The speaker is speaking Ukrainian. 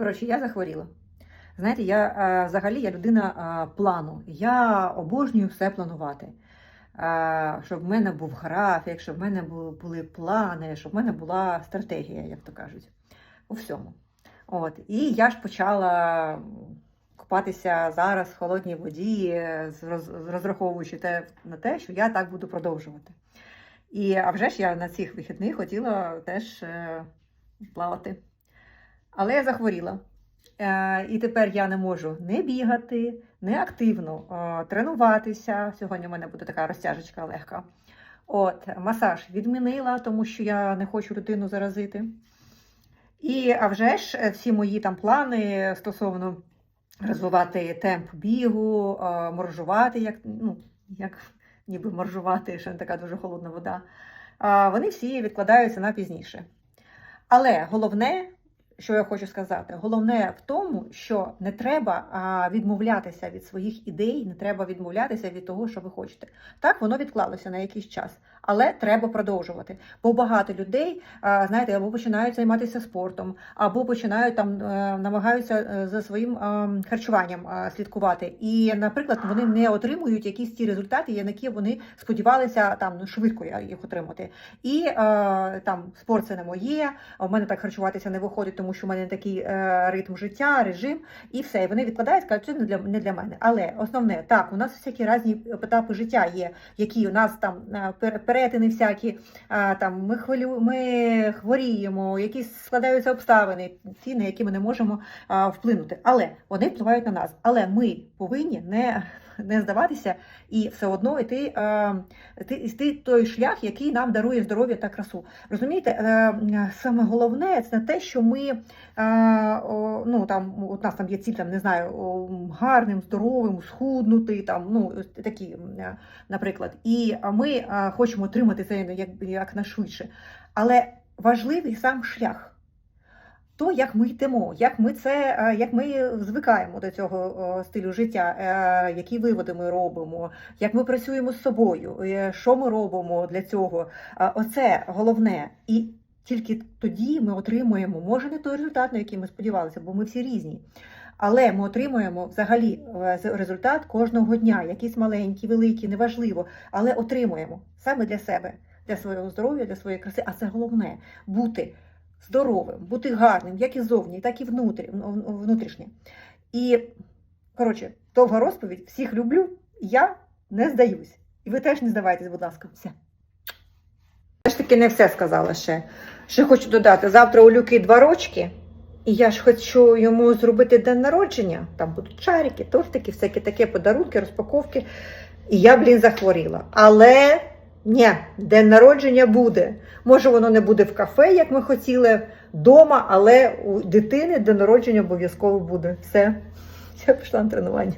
Коротше, я захворіла. Знаєте, я е, взагалі я людина е, плану. Я обожнюю все планувати. Е, щоб в мене був графік, щоб в мене були, плани, щоб в мене була стратегія, як то кажуть, у всьому. От. І я ж почала купатися зараз в холодній воді, розраховуючи те, на те, що я так буду продовжувати. І а вже ж я на цих вихідних хотіла теж плавати. Але я захворіла. Е, і тепер я не можу не бігати, не активно е, тренуватися. Сьогодні у мене буде така розтяжечка легка. От, масаж відмінила, тому що я не хочу людину заразити. І а вже ж е, всі мої там плани стосовно розвивати темп бігу, моржувати, як, ну, як ніби моржувати, ще не така дуже холодна вода. Вони всі відкладаються на пізніше. Але головне, що я хочу сказати, головне в тому, що не треба відмовлятися від своїх ідей, не треба відмовлятися від того, що ви хочете. Так, воно відклалося на якийсь час, але треба продовжувати. Бо багато людей, знаєте, або починають займатися спортом, або починають там е, намагаються е, за своїм харчуванням слідкувати. І, наприклад, вони не отримують якісь ті результати, які вони сподівалися там ну, швидко їх отримати. І там спорт це не моє, а в мене так харчуватися не виходить, тому що в мене такий е, ритм життя, режим, і все. І вони відкладають, кажуть, це не для не для мене. Але основне, так, у нас всякі різні етапи життя є, які у нас там е, перетини всякі, а, там ми хвилю, ми хворіємо, якісь складаються обставини, ті, на які ми не можемо вплинути. Але вони впливають на нас. Але ми повинні не, не здаватися і все одно йти, йти, той шлях, який нам дарує здоров'я та красу. Розумієте, е, саме головне це те, що ми е, ну там у нас там є ціль, там не знаю, гарним, здоровим, схуднути, там ну такі, е, наприклад. І ми е, хочемо отримати це як, як. Але важливий сам шлях. То, як ми йдемо, як ми це, як ми звикаємо до цього стилю життя, які виводи ми робимо, як ми працюємо з собою, що ми робимо для цього. Оце головне. І тільки тоді ми отримуємо, може, не той результат, на який ми сподівалися, бо ми всі різні. Але ми отримуємо взагалі е, результат кожного дня, якийсь маленький, великий, неважливо, але отримуємо саме для себе, для свого здоров'я, для своєї краси. А це головне бути здоровим, бути гарним, як і зовні, так і ну, внутрішнє. І, коротше, довга розповідь, всіх люблю, я не здаюсь. І ви теж не здавайтесь, будь ласка, все. Я ж таки не все сказала ще. Ще хочу додати, завтра у Люки два рочки, і я ж хочу йому зробити день народження. Там будуть чарики, тортики, всякі такі подарунки, розпаковки. І я, блін, захворіла. Але ні, день народження буде. Може, воно не буде в кафе, як ми хотіли, вдома, але у дитини день народження обов'язково буде. Все. Я пішла на тренування.